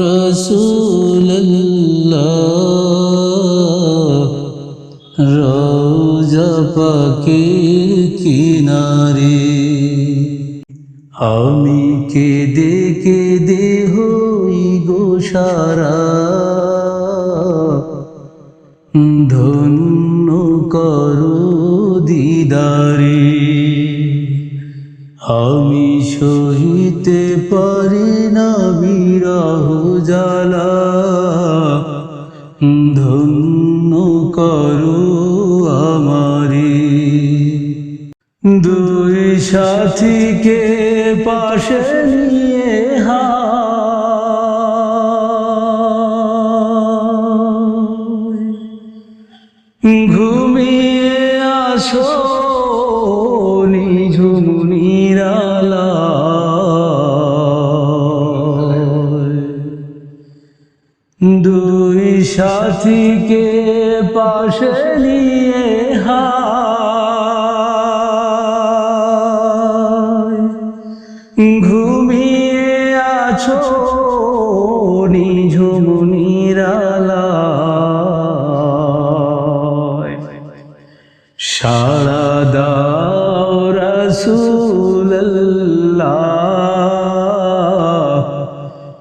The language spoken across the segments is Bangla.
রসুল্লাহ রোজা পাখির কিনারে। আমি কেঁদে কেঁদে হই গো সারা। ধন্য করো দিদারে। আমি পারি না বিরহ জ্বালা। ধন্য করো আমারে। দুই সাথীকে পাশে নিয়ে হায় দুই সাথীকে পাশে নিয়ে হায়। ঘুমিয়ে আছো নিঝুমনিরালা সারা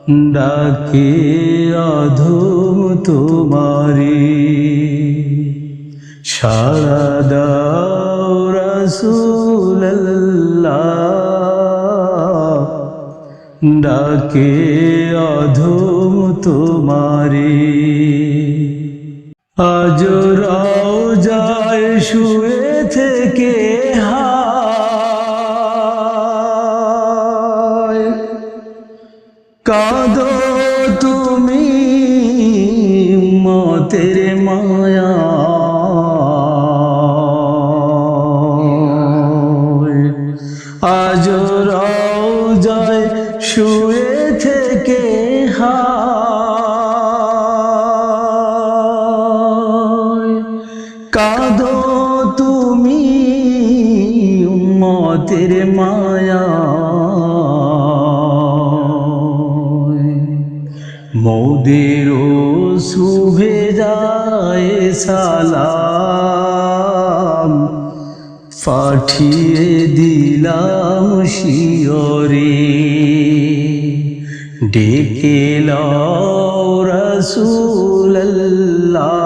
ডাকে অধম তোমারি। সারা দাও রসুল্লাহ ডাকে অধম তোমারি। আজ রাও যায় শুয়ে থেকে হায় মতের মায়া। মোদের শুভে যায় সালাম। পাঠিয়ে দিলাম শিয়রে। ডেকে রসুল্লাহ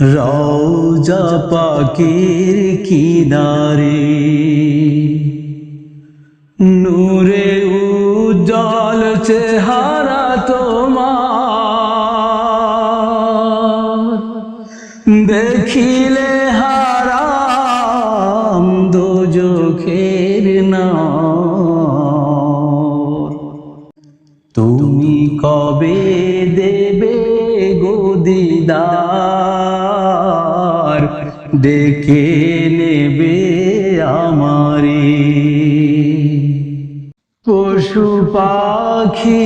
রওজা পাকের কিনারে, নূরে উজ্জ্বল চেহারা তোমার। দেখিলে হারাম দোজখের না তুমি কবে দেবে গদিদার ডেকে নেবে আমারে। পশু পাখি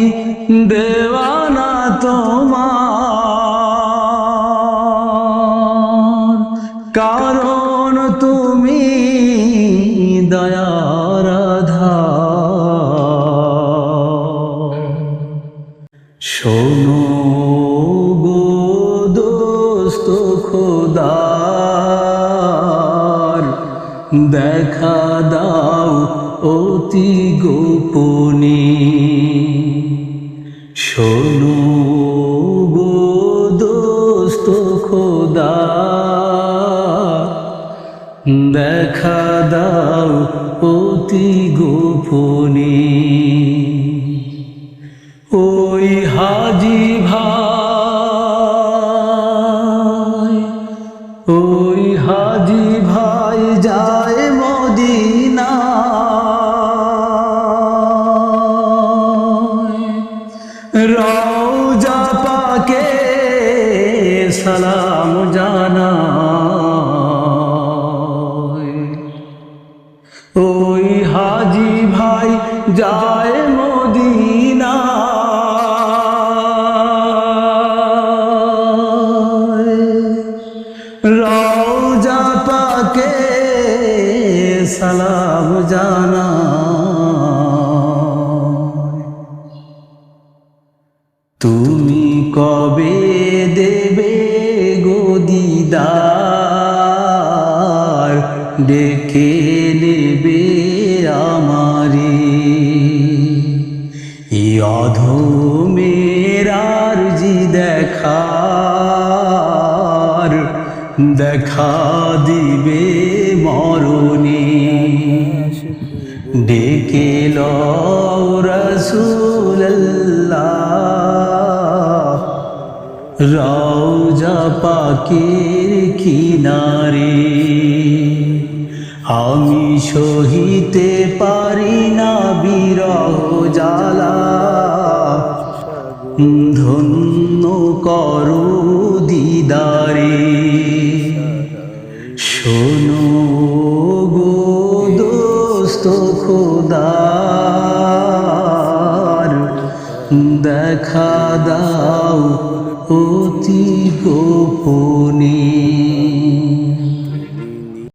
দেওয়ানা তোমার। কারণ তুমি দয়ার আধার শোনো গো দোস্ত খোদার দেখা দাও অতি গোপনে। শোনো গো দোস্ত খোদা দেখা দাও অতি গোপনে। কবে দেবে গদিদার ডেকে নেবে আমারে। অধমের আরজি দেখার, দেখা দিবে মরণে। ডেকে লও রসুল্লাহ রওজা পাকের কিনারে, আমি সহিতে পারি না বিরহ জ্বালা। ধন্য করো দিদারে, শোনো গো দোস্ত খোদার, দেখা দা অতি গোপন।